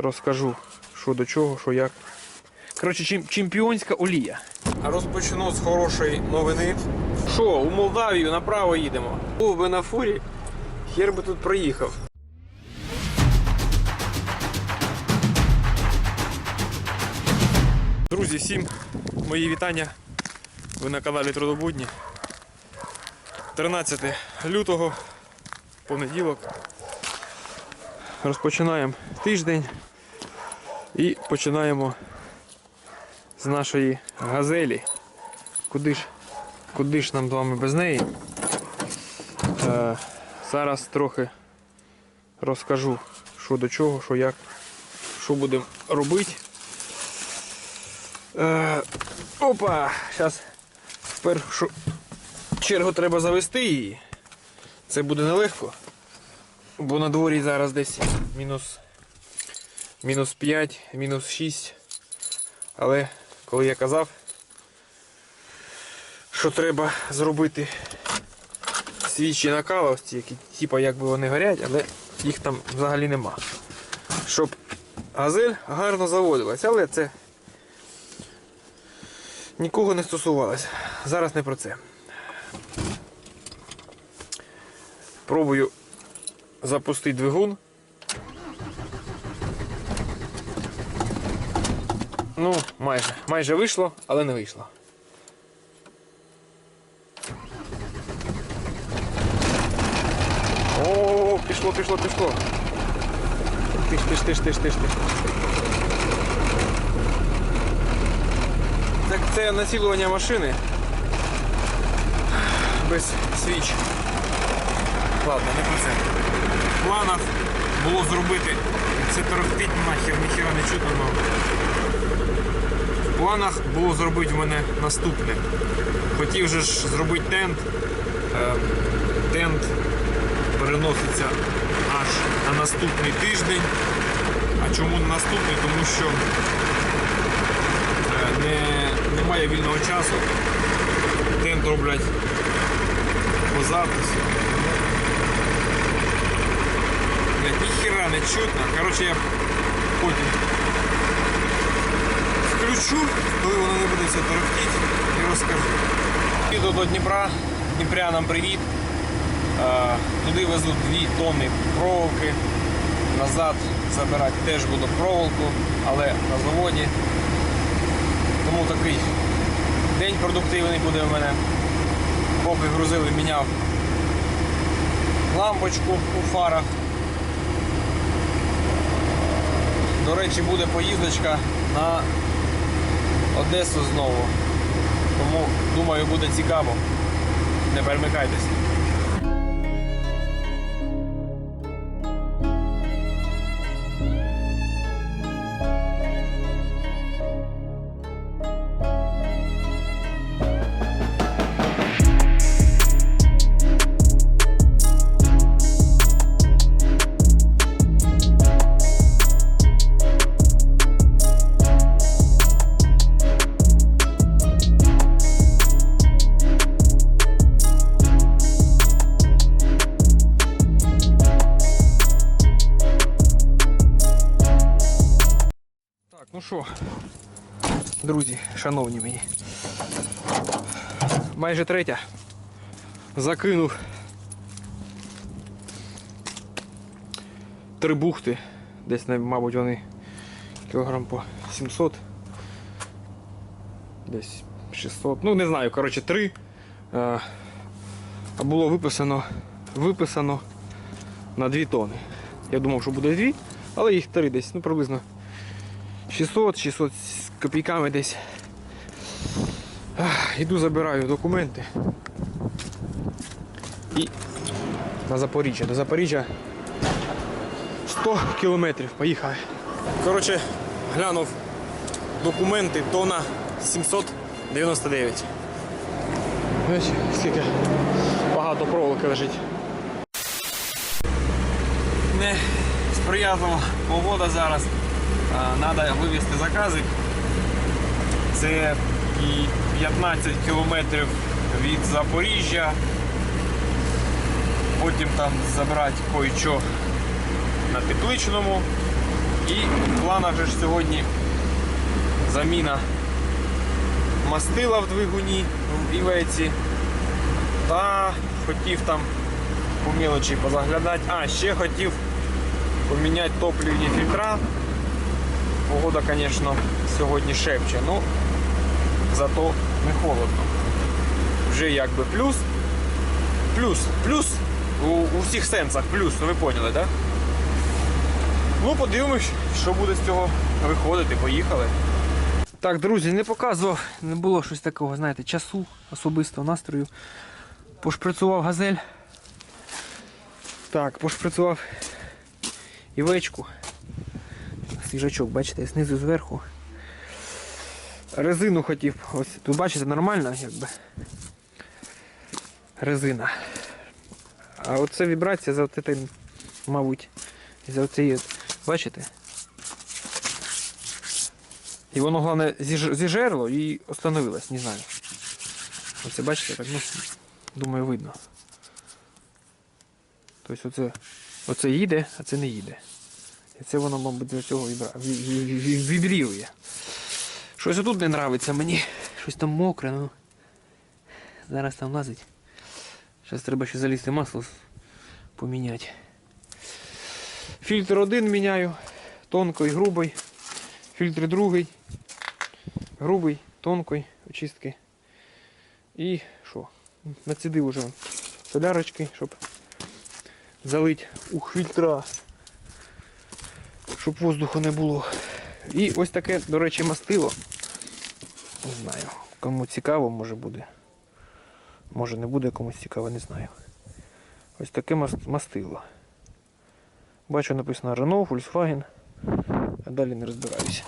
розкажу, що до чого, що як. Коротше, чемпіонська олія. Розпочну з хорошої новини. Що, у Молдавію направо їдемо. Був би на фурі, хер би тут проїхав. Друзі, всім мої вітання. Ви на каналі Трудобудні. 13 лютого, понеділок. Розпочинаємо тиждень і починаємо з нашої газелі. Куди ж, куди ж нам з вами без неї? Е, зараз трохи розкажу, що до чого, що як, що будемо робити. Е, опа! Зараз в першу чергу треба завести її. Це буде нелегко. Бо на дворі зараз десь мінус, мінус 5, мінус 6. Але коли я казав, що треба зробити свічі накаловці, які типа якби вони горять, але їх там взагалі нема. Щоб газель гарно заводилась, але це нікого не стосувалося. Зараз не про це. Пробую запустити двигун. Ну, майже. Майже вийшло, але не вийшло. О, пішло, пішло, пішло. Тиш, тиш, тиш, тиш, тиш, тиш. Так це націлування машини. Без свіч. Ладно, не про це. В було зробити. Це торохтить нахер, ніхера не чутно. В планах було зробити в мене наступне. Хотів же ж зробити тент. Е, Тент переноситься аж на наступний тиждень. А чому на наступний? Тому що е, не, немає вільного часу. Тент роблять по запису. Ніхера не чутно. Коротше, я потім включу, коли воно не буде все торохтіть, і розкажу. Їду до Дніпра, Дніпрянам привіт. Е, Туди везуть 2 тонни проволоки. Назад забирати теж буду проволоку, але на заводі. Тому такий день продуктивний буде в мене. Поки грузили, міняв лампочку у фарах. До речі, буде поїздочка на Одесу знову. Тому думаю буде цікаво. Не перемикайтесь. Шановні мені. Майже третя. Закинув три бухти. Десь, мабуть, вони кілограм по 700. Десь 600. Ну, не знаю, коротше, три. Е, А було виписано, виписано на 2 тони. Я думав, що буде 2, але їх три десь, ну приблизно 600, 600 з копійками десь. Іду забираю документи. І на Запоріжжя. До Запоріжжя 100 кілометрів. Поїхали. Коротше, глянув документи, тона 799. Ось скільки багато проволоки лежить. Не сприятлива погода зараз. Треба вивезти заказик. Це і 15 кілометрів від Запоріжжя. Потім там забрати кое-що на тепличному. І в планах же ж сьогодні заміна мастила в двигуні в Івеці. Та хотів там по мелочі позаглядати. А, ще хотів поміняти топливні фільтра. Погода, звісно, сьогодні шепче, ну зато не холодно. Вже якби плюс. Плюс, плюс у, у всіх сенсах, плюс, ну ви поняли, так? Да? Ну, подивимось, що буде з цього виходити. Поїхали. Так, друзі, не показував, не було щось такого, знаєте, часу, особистого настрою. Пошприцював газель. Так, пошприцював івечку. Свіжачок, бачите, знизу зверху. Резину хотів. Ось тут бачите, нормально, якби. Резина. А оце вібрація за оце, мабуть, за оцеї, бачите? І воно, головне, зіжерло і остановилось, не знаю. Оце бачите, так, ну, думаю, видно. Тобто оце, оце їде, а це не їде. І це воно, мабуть, до цього вібрірує. Щось отут не нравиться мені. Щось там мокре, ну. Зараз там лазить. Зараз треба ще залізти масло поміняти. Фільтр один міняю, тонкий, грубий. Фільтр другий, грубий, тонкий, очистки. І що? Націдив уже солярочки, щоб залити у фільтра, щоб воздуху не було. І ось таке, до речі, мастило. Не знаю, кому цікаво, може буде. Може не буде комусь цікаво, не знаю. Ось таке мастило. Бачу написано Renault, Volkswagen, а далі не розбираюся.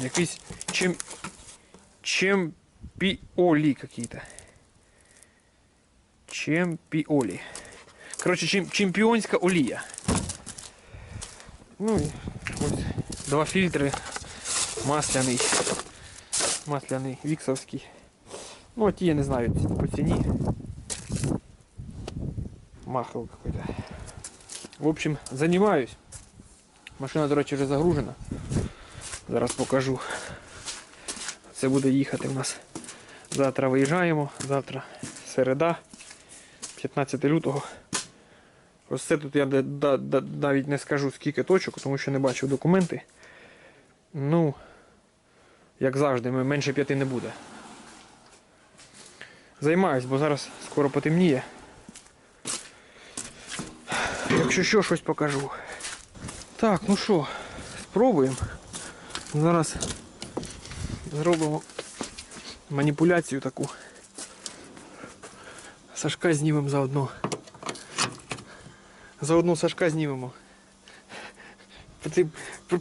Якийсь чем... чемпіолі какие-то. Чемпіолі. Коротше, чем... чемпіонська олія. Ну і ось два фільтри. Масляний. Масляний віксовський. Ну, а ті я не знаю по ціні. Махал какой-то. В общем, занимаюсь. Машина, до речі, вже загружена. Зараз покажу. Це буде їхати в нас. Завтра виїжджаємо. Завтра середа, 15 лютого. Ось це тут я навіть не скажу скільки точок, тому що не бачив документи. Ну, як завжди, менше п'яти не буде. Займаюсь, бо зараз скоро потемніє. Якщо що, щось покажу. Так, ну що, спробуємо. Зараз зробимо маніпуляцію таку. Сашка знімемо заодно. Заодно Сашка знімемо.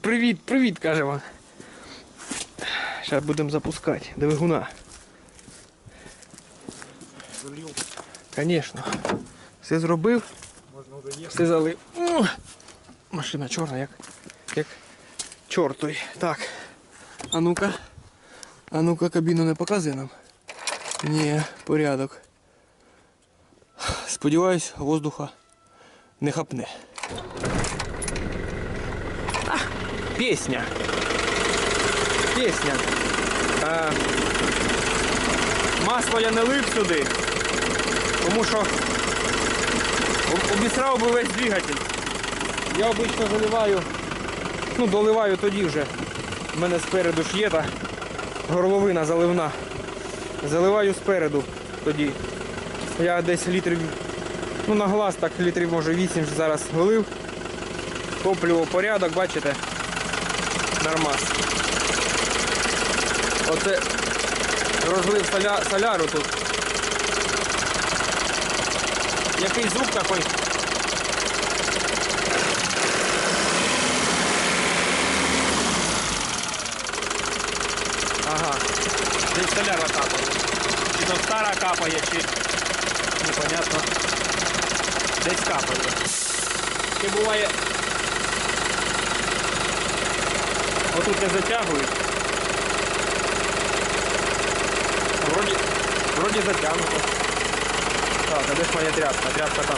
Привіт, привіт, каже вам. Зараз будемо запускати двигуна. Звісно. Все зробив. Все залив. О! Машина чорна, як, як чорт. Так. А ну-ка. А ну-ка кабіну не показує нам. Ні, порядок. Сподіваюсь, воздуха не хапне. А, пісня. Пісня. Е, масло я не лив сюди, тому що об- обісрав би весь двигатель. Я обично заливаю, ну доливаю тоді вже. У мене спереду ж є та горловина заливна. Заливаю спереду тоді. Я десь літрів, ну на глаз так літрів може 8 зараз вилив. Топливо порядок, бачите? Нормас. Оце розлив соля, соляру тут. Який звук такий? Ага. Десь соляра капає. Чи то стара капає, чи непонятно. Десь капає. Ще буває. Отут не затягують. Вроді, вроді затягнуто. Так, а де ж моя тряпка? Тряпка там.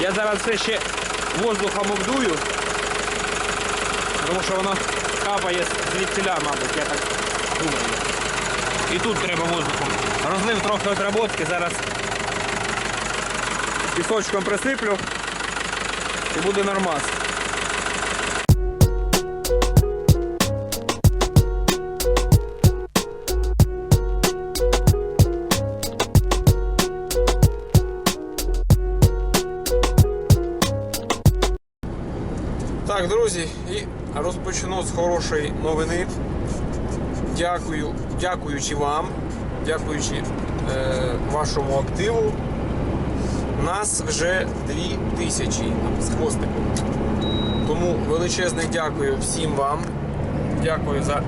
Я зараз все ще воздухом обдую. тому що воно капає звідтіля, мабуть, я так думаю. І тут треба воздухом. Розлив трохи отработки, зараз пісочком присиплю і буде нормас. Так, друзі, і розпочну з хорошої новини. Дякую, дякуючи вам, дякуючи е, вашому активу, нас вже 2000 з хвостиком. Тому величезне дякую всім вам. Дякую за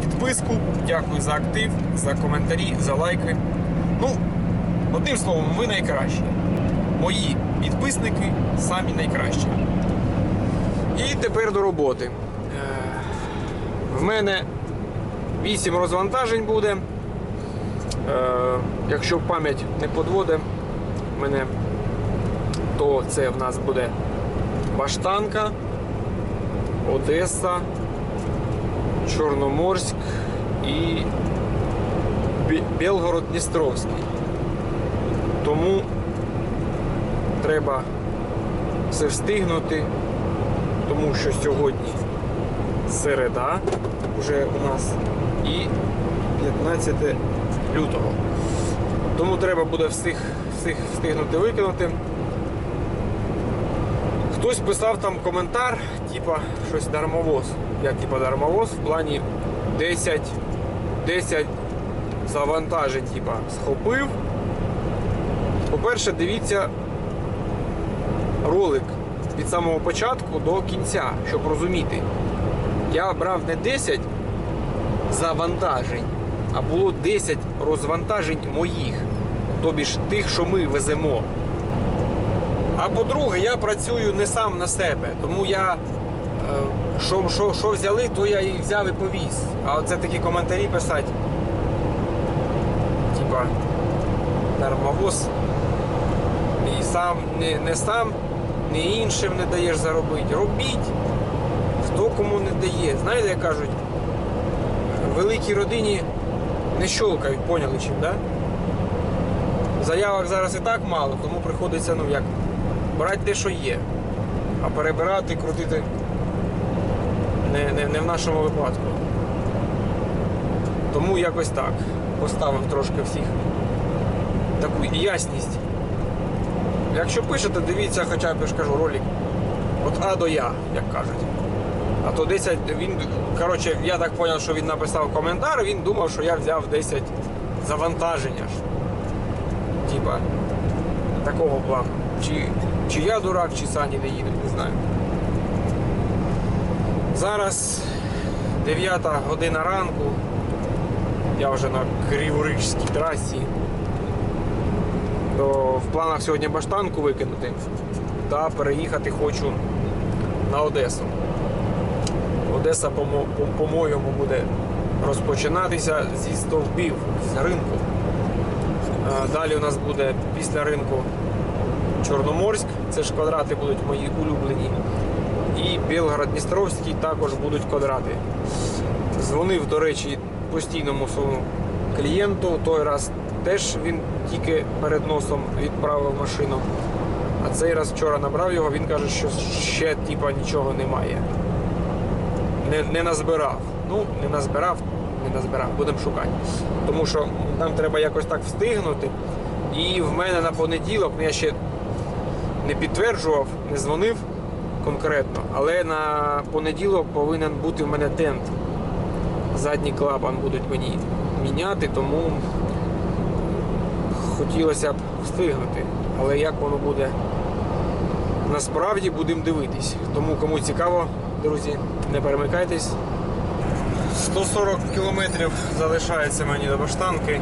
підписку, дякую за актив, за коментарі, за лайки. Ну, одним словом, ви найкращі. Мої підписники самі найкращі. І тепер до роботи. Е, В мене 8 розвантажень буде. Е, Якщо пам'ять не подводить мене, то це в нас буде Баштанка, Одеса, Чорноморськ і Бі- Білгород-Дністровський. Тому треба все встигнути тому що сьогодні середа вже у нас і 15 лютого. Тому треба буде всіх, всіх встигнути викинути. Хтось писав там коментар, типа щось дармовоз. Як типа дармовоз в плані 10, 10 завантажень, типа, схопив. По-перше, дивіться ролик від самого початку до кінця, щоб розуміти. Я брав не 10 завантажень, а було 10 розвантажень моїх, тобі ж тих, що ми веземо. А по-друге, я працюю не сам на себе, тому я е, що, що, що взяли, то я і взяв і повіз. А оце такі коментарі писати. Типа, дармовоз. І сам не, не сам, не іншим не даєш заробити. Робіть, хто кому не дає. Знаєте, як кажуть, в великій родині не щолкають, поняли чим, да? Заявок зараз і так мало, тому приходиться, ну як, брати те, що є. А перебирати, крутити не, не, не в нашому випадку. Тому якось так. Поставив трошки всіх таку ясність. Якщо пишете, дивіться хоча б я ж кажу ролик. От А до Я, як кажуть. А то 10 він. Коротше, я так зрозумів, що він написав коментар, він думав, що я взяв 10 завантаження. Типа такого плану. Чи, чи я дурак, чи сані не їдуть, не знаю. Зараз 9 година ранку. Я вже на Криворижській трасі то в планах сьогодні баштанку викинути та переїхати хочу на Одесу. Одеса, по-мо- по- по-моєму, буде розпочинатися зі стовбів, з ринку. Е, Далі у нас буде після ринку Чорноморськ, це ж квадрати будуть мої улюблені. І Білгород-Дністровський також будуть квадрати. Дзвонив, до речі, постійному своєму клієнту. Той раз теж він тільки перед носом відправив машину. А цей раз вчора набрав його, він каже, що ще типа нічого немає. Не, не назбирав. Ну, не назбирав, не назбирав, будемо шукати. Тому що нам треба якось так встигнути. І в мене на понеділок, ну я ще не підтверджував, не дзвонив конкретно, але на понеділок повинен бути в мене тент. Задній клапан будуть мені міняти, тому хотілося б встигнути. Але як воно буде насправді будемо дивитись. Тому кому цікаво, друзі, не перемикайтесь. 140 кілометрів залишається мені до баштанки.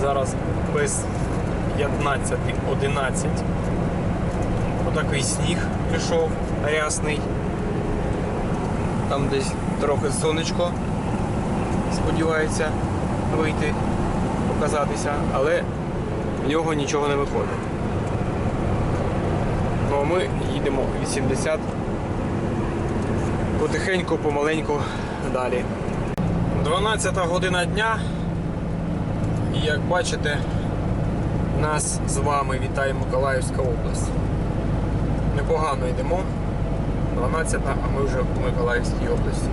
Зараз без 15-11. Отакий сніг пішов рясний. Там десь трохи сонечко сподівається вийти, показатися, але в нього нічого не виходить. Ну а ми їдемо 80 потихеньку, помаленьку далі. 12 година дня. І як бачите, нас з вами вітає Миколаївська область. Непогано йдемо. 12, а ми вже в Миколаївській області.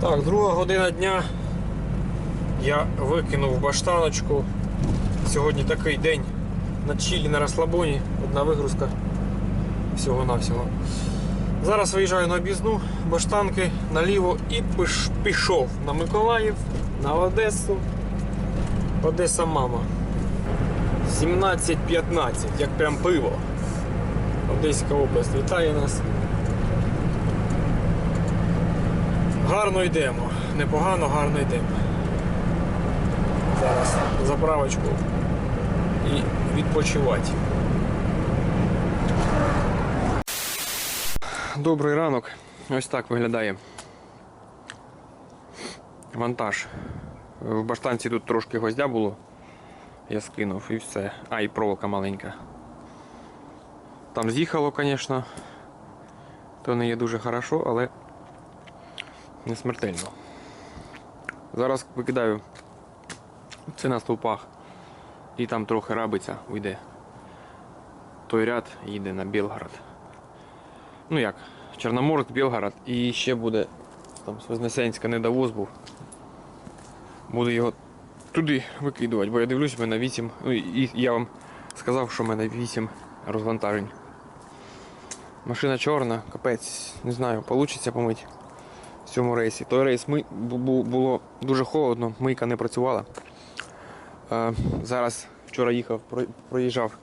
Так, друга година дня. Я викинув баштаночку. Сьогодні такий день на чилі, на розслабоні. Одна вигрузка всього-навсього. Зараз виїжджаю на об'їзну, баштанки наліво і пішов на Миколаїв, на Одесу. Одеса мама. 17.15, як прям пиво. Одеська область вітає нас. Гарно йдемо. Непогано, гарно йдемо. Зараз заправочку і відпочивати. Добрий ранок. Ось так виглядає вантаж. В баштанці тут трошки гвоздя було. Я скинув і все. А, і проволока маленька. Там з'їхало, звісно. То не є дуже хорошо, але не смертельно. Зараз викидаю це на стовпах. І там трохи рабиться, уйде. Той ряд їде на Білгород. Ну як, Чорноморськ, Білгород і ще буде там з Вознесенська недовоз був. Буду його туди викидувати, бо я дивлюсь, мене 8. Ну і я вам сказав, що в мене 8 розвантажень. Машина чорна, капець, не знаю, вийде помити в цьому рейсі. Той рейс ми, бу- бу- було дуже холодно, мийка не працювала. Зараз вчора їхав, проїжджав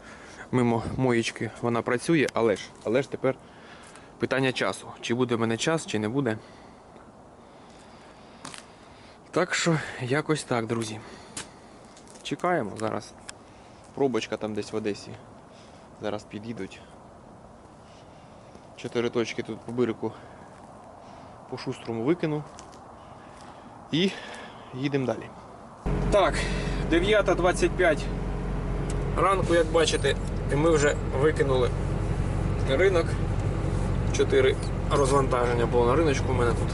мимо моєчки, вона працює, але ж, але ж тепер питання часу. Чи буде в мене час, чи не буде. Так що якось так, друзі. Чекаємо зараз. Пробочка там десь в Одесі. Зараз під'їдуть. Чотири точки тут по бирику по шустрому викину. І їдемо далі. Так, 9.25 ранку, як бачите, і ми вже викинули ринок. Чотири розвантаження було на риночку у мене тут.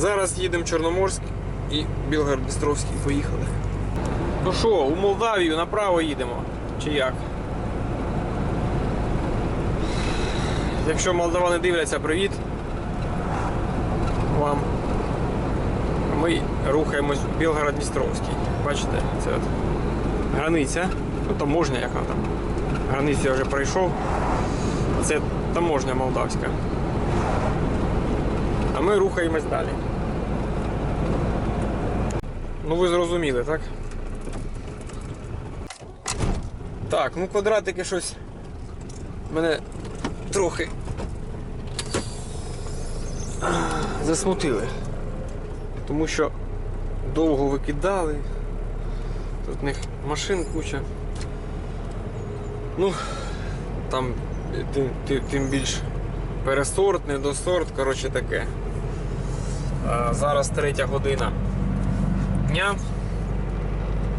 Зараз їдемо в Чорноморськ і Білгород-Дністровський поїхали. Ну що, у Молдавію направо їдемо? Чи як? Якщо молдавани дивляться, привіт вам. Ми рухаємось в Білгород-Дністровський. Бачите, це от границя. Ну, таможня яка там. Границю я вже пройшов. Це таможня молдавська. А ми рухаємось далі. Ну ви зрозуміли, так? Так, ну квадратики щось мене трохи засмутили. Тому що довго викидали. Тут в них машин куча. Ну, там тим, тим, тим більш пересорт, недосорт, коротше таке. А, зараз третя година дня.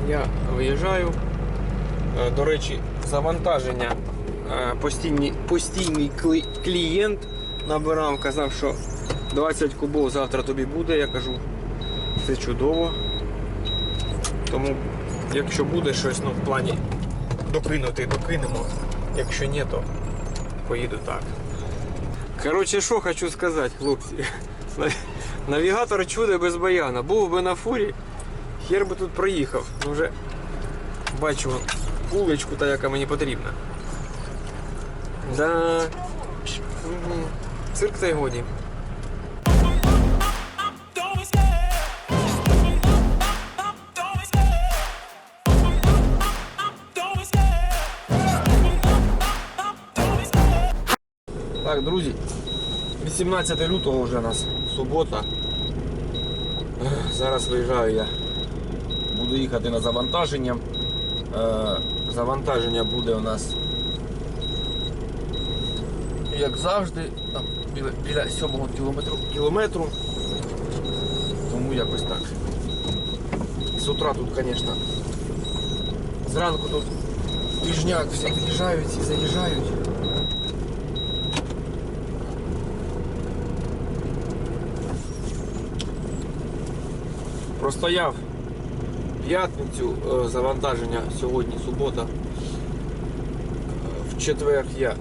Я виїжджаю. До речі, завантаження е, постійний, постійний клі- клієнт набирав, казав, що 20 кубов завтра тобі буде. Я кажу, це чудово. Тому, якщо буде щось ну, в плані докинути, докинемо. Якщо ні, то поїду так. Коротше, що хочу сказати, хлопці. Навігатор чудо без баяна. Був би на фурі, хер би тут проїхав. Ну вже бачу вуличку, та яка мені потрібна. Да. Цирк та й годі. Так, друзі, 18 лютого вже у нас субота. Зараз виїжджаю я. Буду їхати на завантаження. Е, Завантаження буде у нас, як завжди, біля, біля 7 кілометру, кілометру. Тому якось так. З утра тут, звісно, зранку тут піжняк, всі виїжджають і заїжджають. Простояв п'ятницю е, завантаження сьогодні субота. Е, В четвер я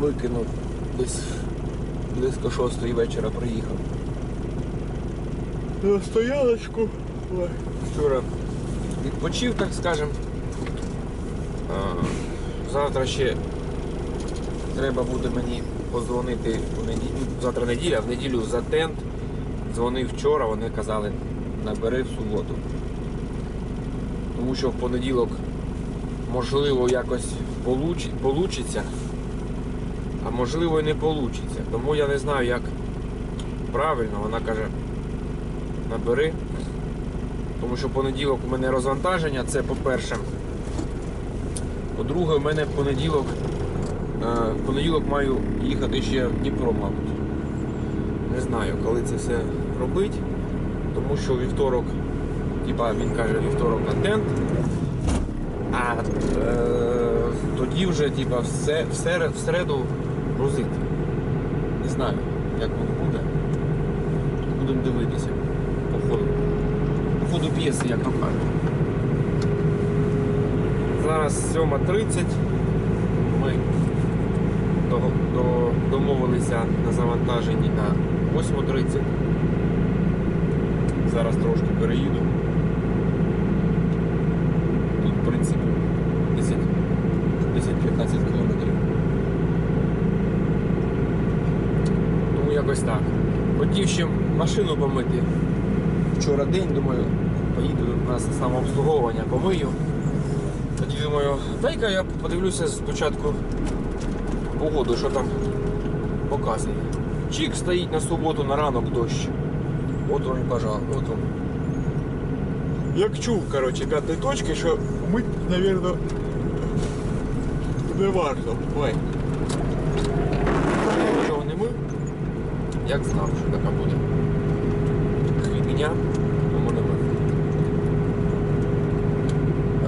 викинув десь близько шостої вечора приїхав. На стояночку. Ой, Вчора відпочив, так скажемо. Е, Завтра ще треба буде мені позвонити у неділю. Завтра неділя, а в неділю за тент. Дзвонив вчора, вони казали, набери в суботу. Тому що в понеділок можливо якось получиться, а можливо і не получиться. Тому я не знаю, як правильно. Вона каже, набери. Тому що в понеділок у мене розвантаження, це по-перше. По-друге, у мене в понеділок, е, в понеділок маю їхати ще в Дніпро, мабуть. Не знаю, коли це все робить, тому що вівторок, типа він каже, вівторок на тент, а е, тоді вже типа, все, в, середу грузити. Не знаю, як воно буде. Будемо дивитися по ходу. По ходу п'єси, як то кажуть. Зараз 7.30. Ми до, до, домовилися на завантаженні на 8.30. Зараз трошки переїду. Тут, в принципі, 10 10-15 кілометрів. Тому якось так. Хотів ще машину помити. Вчора день, думаю, поїду на самообслуговування, помию. Тоді думаю, дай-ка я подивлюся спочатку погоду, що там показує. Чік стоїть на суботу на ранок дощ. Пожалуй, от він. Як чув, коротше, п'ятої точки, що мить, мабуть, не варто. Ой. Нічого не мив. Як знав, що така буде. Хвідня, тому не мив.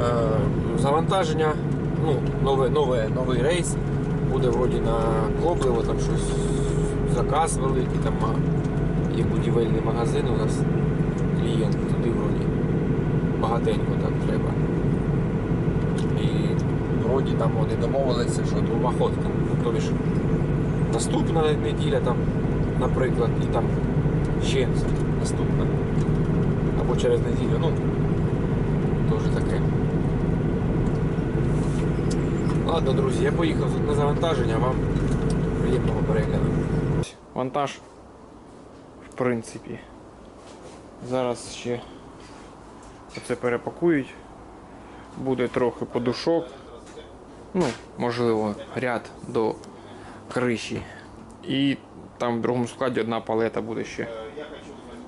Е, завантаження, ну, нове, нове, новий рейс. Буде вроді на Коблево, там щось заказ великий, там є будівельний магазин у нас. Клієнт туди вроді багатенько так треба. І вроді там вони домовилися, що ходками. Тобто ж наступна неділя там, наприклад, і там ще наступна. Або через неділю, ну, теж таке. Ладно, друзі, я поїхав тут на завантаження, вам приємного перегляду. Вантаж, принципі. Зараз ще це перепакують. Буде трохи подушок. Ну, можливо, ряд до криші. І там в другому складі одна палета буде ще.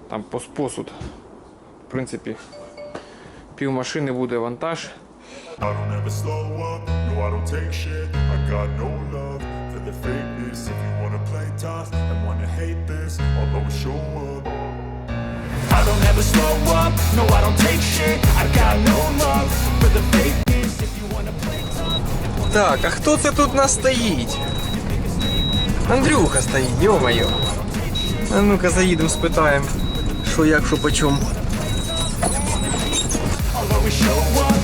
Там пос- посуд. В принципі, пів машини буде вантаж. I don't ever slow up, no I don't take shit I got no love fakeness If you wanna play tough and wanna hate this I'll always show up I don't ever slow up, no I don't take shit I got no love for the fakeness If you wanna play tough Так, а хто це тут нас стоїть? Андрюха стоїть, йо-моє. А ну-ка заїдемо, спитаємо, що як, що почем. I'll always show up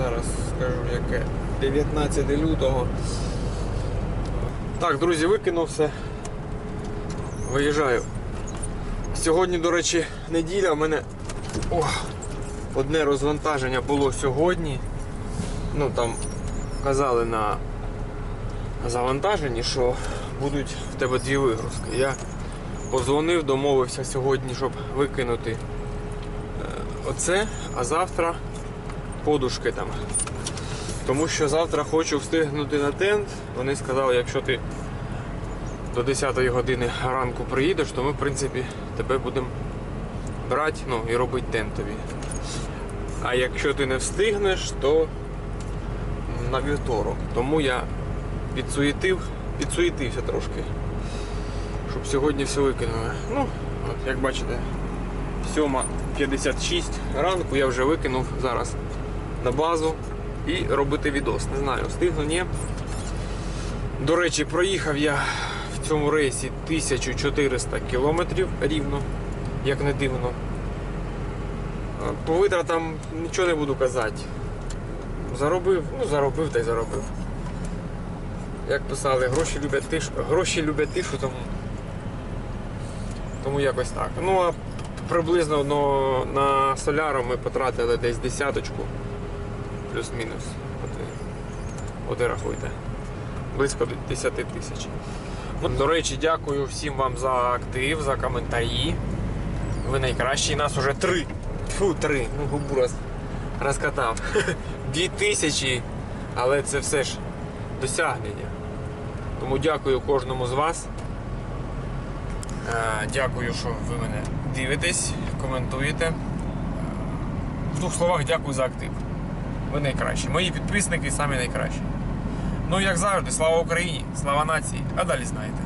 Зараз скажу яке. 19 лютого. Так, друзі, викинув все. Виїжджаю. Сьогодні, до речі, неділя. У мене о, одне розвантаження було сьогодні. Ну там казали на завантаженні, що будуть в тебе дві вигрузки. Я Позвонив, домовився сьогодні, щоб викинути е, оце, а завтра подушки там. Тому що завтра хочу встигнути на тент. Вони сказали, якщо ти до 10 години ранку приїдеш, то ми в принципі тебе будемо брати ну, і робити тентові. А якщо ти не встигнеш, то на вівторок. Тому я підсуетив, підсуетився трошки. Щоб сьогодні все викинули. Ну, от, як бачите, 7.56 ранку я вже викинув зараз на базу і робити відос. Не знаю, встигну, ні. До речі, проїхав я в цьому рейсі 1400 кілометрів рівно, як не дивно. А По витратам нічого не буду казати. Заробив, ну заробив та й заробив. Як писали, гроші люблять тишу, гроші люблять тишу, тому, тому якось так. Ну а приблизно на соляру ми потратили десь десяточку, плюс-мінус. І- от і рахуйте. Близько 10 тисяч. Ну, До речі, дякую всім вам за актив, за коментарі. Ви найкращі, нас уже три. Фу, три. Ну, губу роз, розкатав. Дві тисячі, але це все ж досягнення. Тому дякую кожному з вас. Е, Дякую, що ви мене дивитесь, коментуєте. Е, В двох словах дякую за актив. Ви найкращі. Мої підписники самі найкращі. Ну, як завжди, слава Україні, слава нації, а далі знаєте.